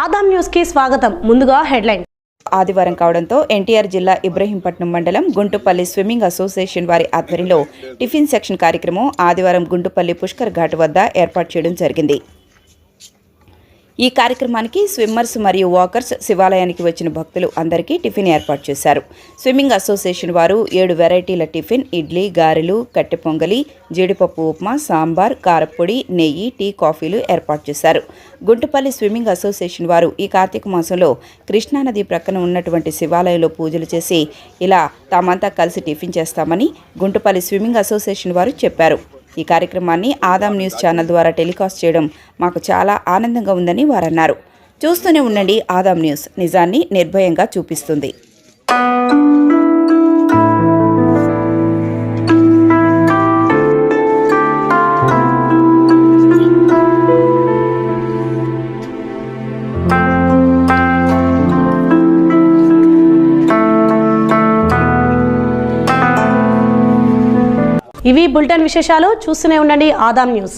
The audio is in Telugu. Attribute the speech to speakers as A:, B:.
A: ఆదాం న్యూస్కి స్వాగతం. ముందుగా హెడ్లైన్.
B: ఆదివారం కావడంతో ఎన్టీఆర్ జిల్లా ఇబ్రహీంపట్నం మండలం గుంటుపల్లి స్విమ్మింగ్ అసోసియేషన్ వారి ఆధ్వర్యంలో టిఫిన్ సెక్షన్ కార్యక్రమం ఆదివారం గుంటుపల్లి పుష్కర్ ఘాట్ వద్ద ఏర్పాటు చేయడం జరిగింది. ఈ కార్యక్రమానికి స్విమ్మర్స్ మరియు వాకర్స్ శివాలయానికి వచ్చిన భక్తులు అందరికీ టిఫిన్ ఏర్పాటు చేశారు. స్విమ్మింగ్ అసోసియేషన్ వారు ఏడు వెరైటీల టిఫిన్ ఇడ్లీ గారెలు కట్టె పొంగలి జీడిపప్పు ఉప్మా సాంబార్ కారపొడి నెయ్యి టీ కాఫీలు ఏర్పాటు చేశారు. గుంటుపల్లి స్విమ్మింగ్ అసోసియేషన్ వారు ఈ కార్తీక మాసంలో కృష్ణానది ప్రక్కన ఉన్నటువంటి శివాలయంలో పూజలు చేసి ఇలా తామంతా కలిసి టిఫిన్ చేస్తామని గుంటుపల్లి స్విమ్మింగ్ అసోసియేషన్ వారు చెప్పారు. ఈ కార్యక్రమాన్ని ఆదాం న్యూస్ ఛానల్ ద్వారా టెలికాస్ట్ చేయడం మాకు చాలా ఆనందంగా ఉందని వారన్నారు. చూస్తూనే ఉండండి ఆదాం న్యూస్. నిజాన్ని నిర్భయంగా చూపిస్తుంది.
A: ఇవి బులెటిన్ విశేషాలు. చూస్తూనే ఉండండి. ఆదాం న్యూస్.